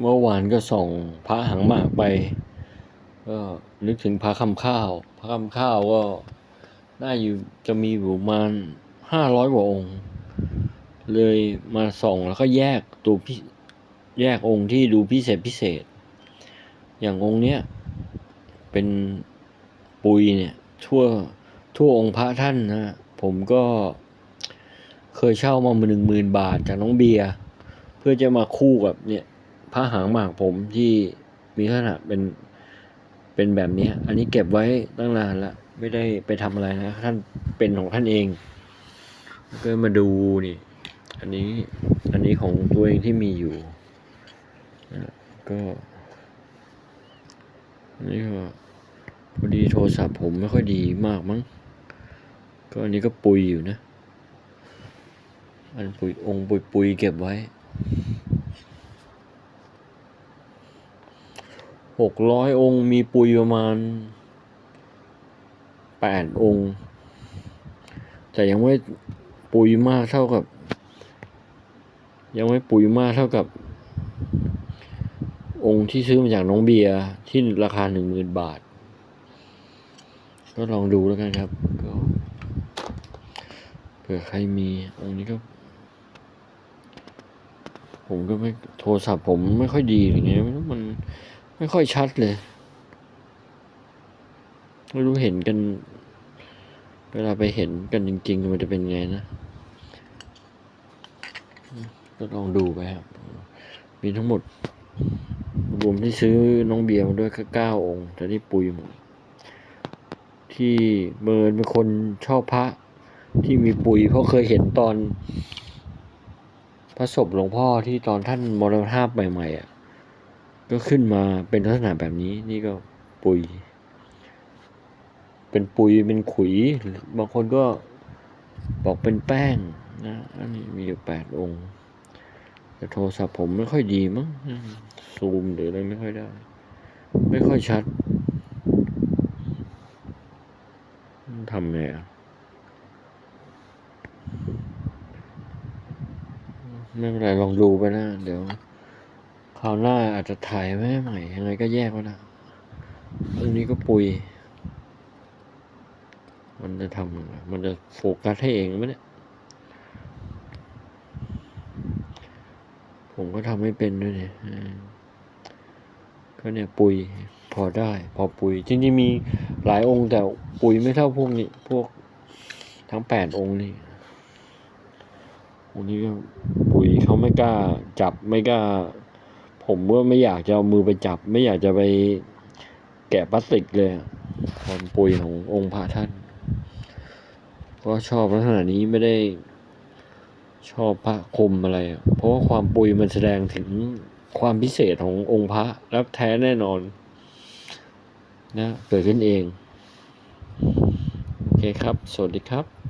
เมื่อวานก็ส่องพระหางหมากไป ก็นึกถึงพระคำข้าว พระคำข้าวก็น่าอยู่จะมีอยู่ประมาณห้าร้อยกว่าองค์ เลยมาส่องแล้วก็แยกตัวพิแยกองค์ที่ดูพิเศษพิเศษ อย่างองค์เนี้ยเป็นปุยเนี่ยทั่วทั่วองค์พระท่านนะผมก็เคยเช่ามาหนึ่งหมื่นบาทจากน้องเบียร์เพื่อจะมาคู่กับเนี่ย พระหางหมากผมที่มีขนาดเป็นเป็นแบบนี้ อันนี้เก็บไว้ตั้งนานละไม่ได้ไปทำอะไรนะ ท่านเป็นของท่านเอง ก็มาดูนี่ อันนี้อันนี้ของตัวเองที่มีอยู่ก็อันนี้ก็พอดีโทรศัพท์ผมไม่ค่อยดีมากมั้งก็อันนี้ก็ปุยอยู่นะ อันปุยองปุยปุยเก็บไว้ หกร้อยองค์มีปุยประมาณแปดองค์ แต่ยังไม่ปุยมากเท่ากับ ยังไม่ปุยมากเท่ากับ องค์ที่ซื้อมาจากน้องเบียร์ที่ราคาหนึ่งหมื่นบาท ก็ลองดูแล้วกันครับก็เผื่อใครมีองค์นี้ก็ ผมก็ไม่โทรศัพท์ผมไม่ค่อยดีอย่างเงี้ยไม่รู้มัน ไม่ค่อยชัดเลย ไม่รู้เห็นกัน เวลาไปเห็นกันจริง ๆ มันจะเป็นไงนะก็ลองดูไปครับ มีทั้งหมด รวมที่ซื้อน้องเบียร์มาด้วยก็เก้าองค์แต่นี่ปุยหมด ที่เมินเป็นคนชอบพระ ที่มีปุยเพราะเคยเห็นตอน พระศพหลวงพ่อที่ตอนท่านมรณภาพใหม่ๆอะ ก็ขึ้นมาเป็นลักษณะแบบนี้นี่ก็ปุย เป็นปุยเป็นขุย บางคนก็บอกเป็นแป้งนะอันนี้มีอยู่แปดองค์ แต่โทรศัพท์ผมไม่ค่อยดีมั้งซูมหรืออะไรไม่ค่อยได้ ไม่ค่อยชัดทำไงอะไม่เป็นไรลองดูไปนะ เดี๋ยว ราวหน้าอาจจะถ่ายไว้ใหม่ยังไงก็แยกไว้นะอันนี้ก็ปุย มันจะทำมันจะโฟกัสให้เองไหมเนี่ย ผมก็ทำไม่เป็นด้วยเนี่ยก็เนี่ยปุยพอได้ พอปุยจริงๆมีหลายองค์แต่ปุยไม่เท่าพวกนี้ พวกทั้งแปดองค์นี่องค์นี้ก็ปุยเขาไม่กล้าจับไม่กล้า ผมว่าไม่อยากจะเอามือไปจับ ไม่อยากจะไปแกะพลาสติกเลยความปุยขององค์พระท่านเพราะชอบลักษณะนี้ไม่ได้ชอบพระคมอะไร เพราะว่าความปุยมันแสดงถึงความพิเศษขององค์พระรับแท้แน่นอน นะ เกิดขึ้นเอง โอเคครับ สวัสดีครับ